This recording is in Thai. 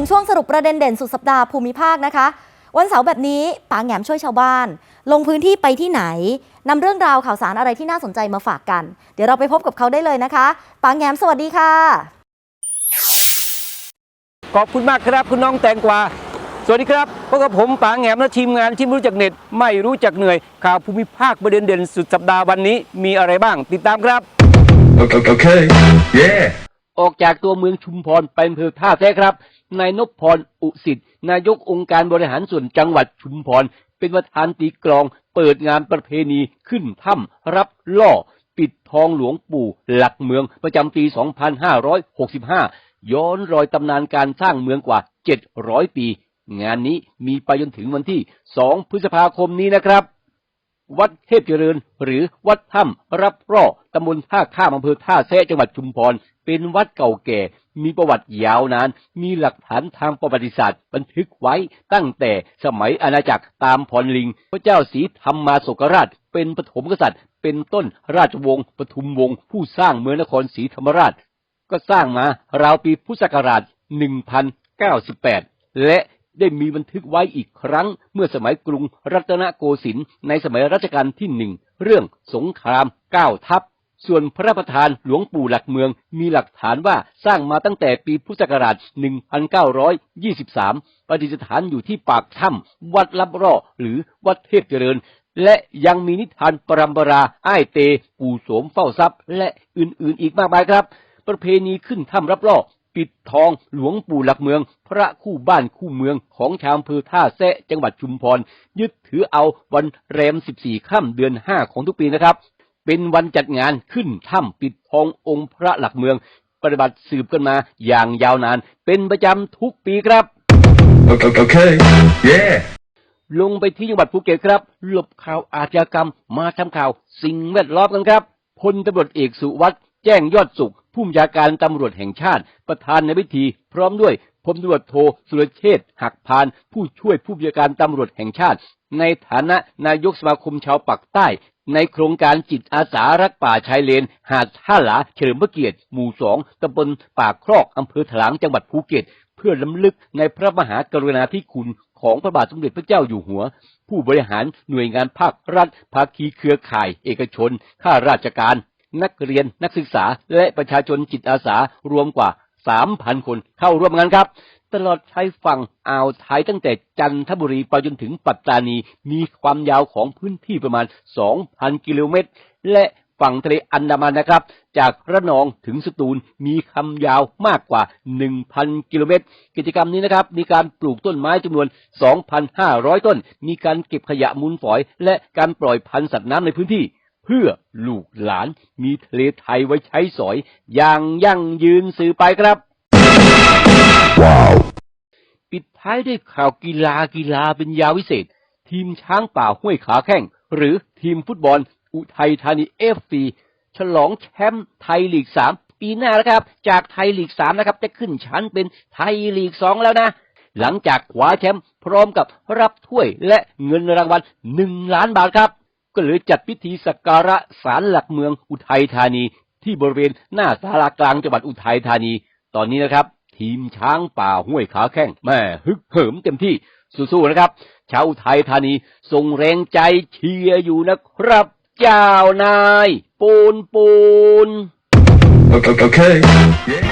ถึงช่วงสรุปประเด็นเด่นสุดสัปดาห์ภูมิภาคนะคะ วันเสาร์แบบนี้ป๋าแหงมช่วยชาวบ้าน ลงพื้นที่ไปที่ไหนนำเรื่องราวข่าวสารอะไรที่น่าสนใจมาฝากกัน เดี๋ยวเราไปพบกับเขาได้เลยนะคะป๋าแหงมสวัสดีค่ะขอบคุณมากครับคุณน้องแตงกวาสวัสดีครับพบกับผมป๋าแหงมและทีมงานที่ไม่รู้จักเน็ต ไม่รู้จักเหนื่อย ข่าวภูมิภาคประเด็นเด่นสุดสัปดาห์วันนี้มีอะไรบ้างติดตามครับ Okay, okay. Yeah. ออกจากตัวเมืองชุมพรไปอำเภอท่าแท้ครับ นายนพพรอุสิทธิ์นายกองค์การบริหารส่วนจังหวัดชุมพร เป็นประธานตีกลอง เปิดงานประเพณีขึ้นถ้ำรับล่อ ปิดทองหลวงปู่หลักเมืองประจำปี 2565 ย้อนรอยตำนานการสร้างเมืองกว่า 700 ปี งานนี้มีไปจนถึงวันที่ 2 พฤษภาคมนี้นะครับ วัดเทพเจริญ หรือวัดถ้ำรับร่อตำบลท่าข้ามอำเภอท่าแซะจังหวัดชุมพร เป็นวัดเก่าแก่ มีประวัติยาวนาน มีหลักฐานทางประวัติศาสตร์ บันทึกไว้ตั้งแต่สมัยอาณาจักรตามพรลิง พระเจ้าศรีธรรมมาโศกราช เป็นปฐมกษัตริย์ เป็นต้นราชวงศ์ปทุมวงศ์ผู้สร้างเมืองนครศรีธรรมราช ก็สร้างมาราวปีพุทธศักราช 1098 และ ได้มีบันทึกไว้อีกครั้ง เมื่อสมัยกรุงรัตนโกสินทร์ในสมัยรัชกาลที่หนึ่งเรื่องสงครามเก้าทัพ ส่วนพระประธานหลวงปู่หลักเมืองมีหลักฐานว่าสร้างมาตั้งแต่ปีพุทธศักราช 1923 ประดิษฐานอยู่ที่ปากถ้ำวัดลับร่อหรือวัดเทพเจริญ และยังมีนิทานปรำปราอ้ายเต ปู่โสมเฝ้าทรัพย์ และอื่นๆอีกมากมายครับประเพณีขึ้นถ้ำรับล่อ ปิดทองหลวงปู่หลักเมือง พระคู่บ้านคู่เมืองของชาวอำเภอท่าแซะจังหวัดชุมพร ยึดถือเอาวันแรม14ค่ำเดือน5ของทุกปีนะครับ เป็นวันจัดงานขึ้นถ้ำปิดทององค์พระหลักเมือง ปฏิบัติสืบกันมาอย่างยาวนาน เป็นประจำทุกปีครับ Okay, okay. Yeah. ลงไปที่จังหวัดภูเก็ตครับ หลบข่าวอาชญากรรมมาทำข่าวสิ่งแวดล้อมกันครับพลตำรวจเอกสุวัสด์ แจ้งยอดสุขผู้บัญชาการตำรวจแห่งชาติ ประธานในพิธี พร้อมด้วยพลตำรวจโทสุรเชษฐ์หักพาน ผู้ช่วยผู้บัญชาการตำรวจแห่งชาติ ในฐานะนายกสมาคมชาวปักใต้ ในโครงการจิตอาสารักป่าชายเลน หาดท่าหลาเฉลิมพระเกียรติ หมู่สองตำบลป่าครอกอำเภอถลางจังหวัดภูเก็ต เพื่อล้ำลึกในพระมหากรุณาธิคุณของพระบาทสมเด็จพระเจ้าอยู่หัว ผู้บริหารหน่วยงานภาครัฐ ภาคีเครือข่าย เอกชน ข้าราชการ นักเรียนนักศึกษาและประชาชนจิตอาสารวมกว่า 3,000 คนเข้าร่วมงานครับ ตลอดชายฝั่งอ่าวไทยตั้งแต่จันทบุรีไปจนถึงปัตตานีมีความยาวของพื้นที่ประมาณ 2,000 กิโลเมตร และฝั่งทะเลอันดามันนะครับ จากระนองถึงสตูลมีคำยาวมากกว่า 1,000 กิโลเมตร กิจกรรมนี้นะครับ มีการปลูกต้นไม้จำนวน 2,500 ต้น มีการเก็บขยะมูลฝอย และการปล่อยพันธุ์สัตว์น้ำในพื้นที่ เพื่อลูกหลานมีทะเลไทยไว้ใช้สอย อย่างยั่งยืนสือไปครับ Wow. ปิดท้ายด้วยข่าวกีฬากีฬาเป็นยาวิเศษ ทีมช้างป่าห้วยขาแข้ง หรือทีมฟุตบอล อุทัยธานีเอฟซีฉลองแชมป์ไทยลีกสามปีหน้านะครับ จากไทยลีกสามนะครับ จะขึ้นชั้นเป็นไทยลีกสองแล้วนะหลังจากคว้าแชมป์พร้อมกับรับถ้วยและเงินรางวัลหนึ่งล้านบาทครับ ก็เลยจัดพิธีสักการะศาลหลักเมืองอุทัยธานี ที่บริเวณหน้าศาลากลางจังหวัดอุทัยธานี ตอนนี้นะครับ ทีมช้างป่าห้วยขาแข้งแม่ฮึกเหิมเต็มที่สู้ๆนะครับชาวอุทัยธานีส่งแรงใจเชียร์อยู่นะครับ เจ้านาย ปูนปูน Okay, okay. Yeah.